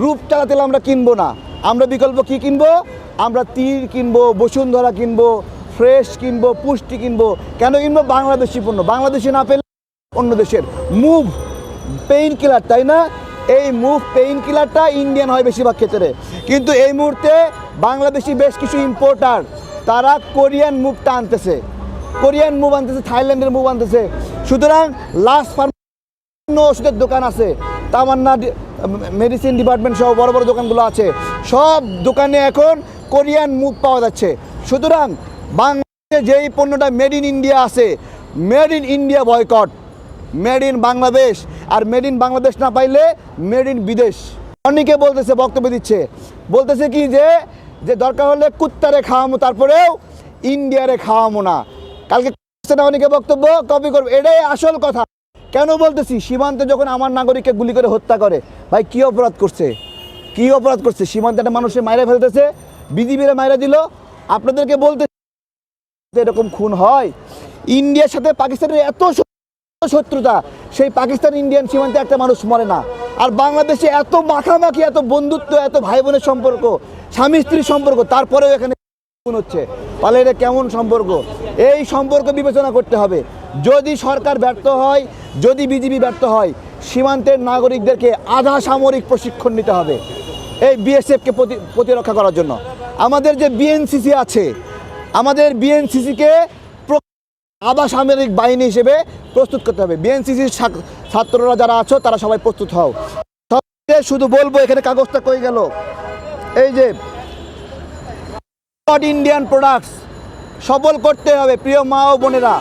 রূপ চালাতে হলে আমরা কিনবো না। আমরা বিকল্প কি কিনবো? আমরা তীর কিনবো, বসুন্ধরা কিনবো, ফ্রেশ কিনবো, পুষ্টি কিনবো। কেন কিনবো? বাংলাদেশি পণ্য। বাংলাদেশি না পেলে অন্য দেশের। মুভ পেইন কিলার তাই না? এই মুভ পেইন কিলারটা ইন্ডিয়ান হয় বেশিরভাগ ক্ষেত্রে। কিন্তু এই মুহূর্তে বাংলাদেশি বেশ কিছু ইম্পোর্টার তারা কোরিয়ান মুভটা আনতেছে। কোরিয়ান মুভ আনতেছে, থাইল্যান্ডের মুভ আনতেছে। সুতরাং লাস্ট অন্য ওষুধের দোকান আছে। তামান্না মেডিসিন ডিপার্টমেন্ট সহ বড় বড় দোকানগুলো আছে। সব দোকানে এখন কোরিয়ান মুখ পাওয়া যাচ্ছে। সুতরাং বাংলাদেশে যেই পণ্যটা মেড ইন ইন্ডিয়া আছে made in India boycott made in Bangladesh R made in Bangladesh না পাইলে মেড ইন বিদেশ। অনেকে বলতেছে, বক্তব্য দিচ্ছে। বলতেছে কি যে যে দরকার হলে কুত্তারে খাওয়ামো, তারপরেও ইন্ডিয়ারে খাওয়ামো না। কালকে না অনেকে বক্তব্য কপি করবে। এটাই আসল কথা। কেন বলতেছি? সীমান্তে যখন আমার নাগরিককে গুলি করে হত্যা করে, ভাই কি অপরাধ করছে? কি অপরাধ করছে? সীমান্তে একটা মানুষের মাইরে ফেলতেছে, বিজিবিরা মাইরা দিল। আপনাদেরকে বলতে এরকম খুন হয়। ইন্ডিয়ার সাথে পাকিস্তানের এত শত্রুতা, সেই পাকিস্তান ইন্ডিয়ান সীমান্তে একটা মানুষ মরে না। আর বাংলাদেশে এত মাখামাখি, এত বন্ধুত্ব, এত ভাই বোনের সম্পর্ক স্বামী স্ত্রীর সম্পর্ক, তারপরেও এখানে খুন হচ্ছে। তাহলে এটা কেমন সম্পর্ক? এই সম্পর্ক বিবেচনা করতে হবে। যদি সরকার ব্যর্থ হয়, যদি বিজিবি ব্যর্থ হয়, সীমান্তের নাগরিকদেরকে আধা সামরিক প্রশিক্ষণ নিতে হবে এই বিএসএফকে প্রতিরক্ষা করার জন্য। আমাদের যে বিএনসিসি আছে, আমাদের বিএনসিসিকে আধা সামরিক বাহিনী হিসেবে প্রস্তুত করতে হবে। বিএনসিসির ছাত্ররা যারা আছো, তারা সবাই প্রস্তুত হও। শুধু বলব, এখানে কাগজটা কই গেল? এই যে ইন্ডিয়ান প্রোডাক্টস সবল করতে হবে, প্রিয় মা ও বোনেরা।